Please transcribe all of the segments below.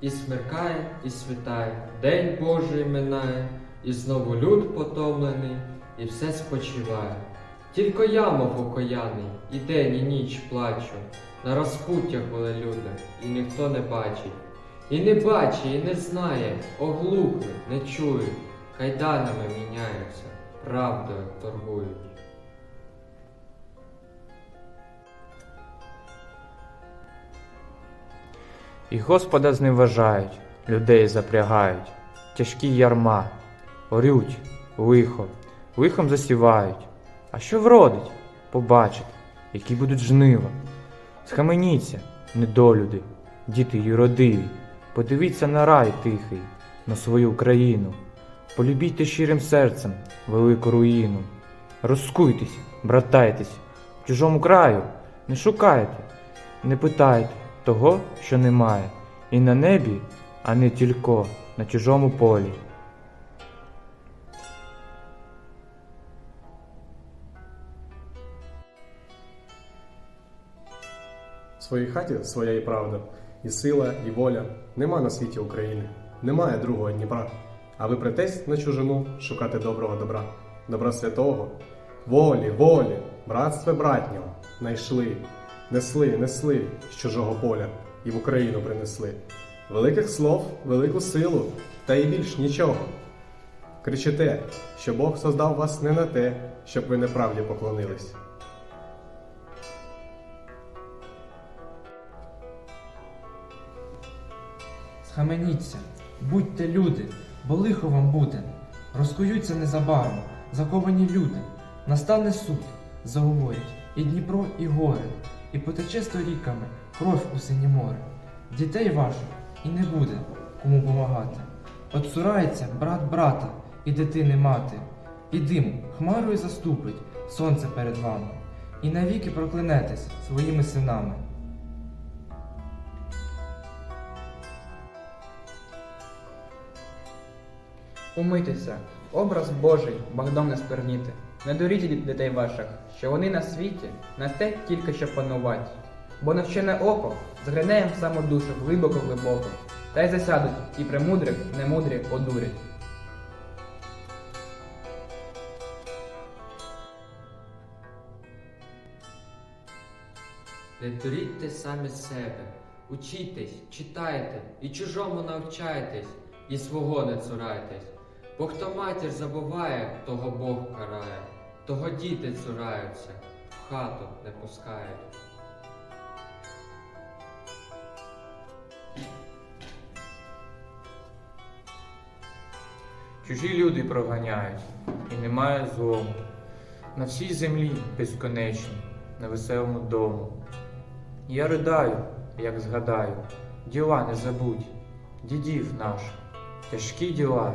І смеркає, і світає, День Божий минає, і знову люд потомлений, і все спочиває. Тільки я, мов окояний, і день, і ніч плачу, на розпуттях люди, і ніхто не бачить. І не бачить, і не знає, оглухли, не чують, кайданами міняються, правдою торгують. І Господа зневажають, людей запрягають, тяжкі ярма, орють, лихо, лихом засівають. А що вродить? Побачите, які будуть жнива. Схаменіться, недолюди, діти юродиві, подивіться на рай тихий, на свою країну, полюбійте щирим серцем велику руїну. Розкуйтесь, братайтесь, в чужому краю не шукайте, не питайте того, що немає, і на небі, а не тільки на чужому полі. В своїй хаті своя і правда, і сила, і воля. Нема на світі України, немає другого Дніпра. А ви претесь на чужину шукати доброго добра, добра святого, волі, волі, братства братнього найшли, несли, несли з чужого поля і в Україну принесли. Великих слов, велику силу, та й більш нічого. Кричите, що Бог создав вас не на те, щоб ви неправді поклонились. Схаменіться, будьте люди, бо лихо вам буде. Розкуються незабаром, заковані люди. Настане суд, заговорять і Дніпро, і гори, і потече сторіками кров у синє море. Дітей ваших і не буде кому помагати. От цурається брат брата і дитини мати, і дим хмарою заступить сонце перед вами, і навіки проклянетесь своїми синами. Умитися, образ Божий Богдом не сперніти. Не дуріть дітей ваших, що вони на світі на те тільки що панувати. Бо навчене око згляне їм в саму душу глибоко глибоко, та й засядуть і премудрих, немудрі одурять. Не дурітьте самі себе, учітесь, читайте, і чужому навчайтесь, і свого не цурайтесь. Бо хто матір забуває, того Бог карає, того діти цураються, в хату не пускають. Чужі люди проганяють, і немає злому. На всій землі безконечній, на веселому дому. Я ридаю, як згадаю, діла не забудь, дідів наших, тяжкі діла.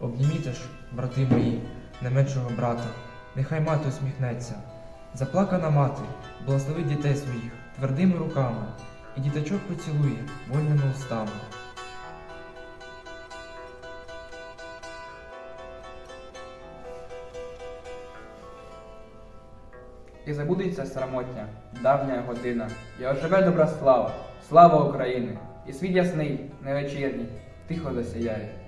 Обніміте ж, брати мої, не меншого брата, нехай мати усміхнеться. Заплакана мати, благословить дітей своїх твердими руками, і діточок поцілує вольними устами. І забудеться срамотня, давня година, і оживе добра слава, слава України, і світ ясний, невечірній, тихо засяяє.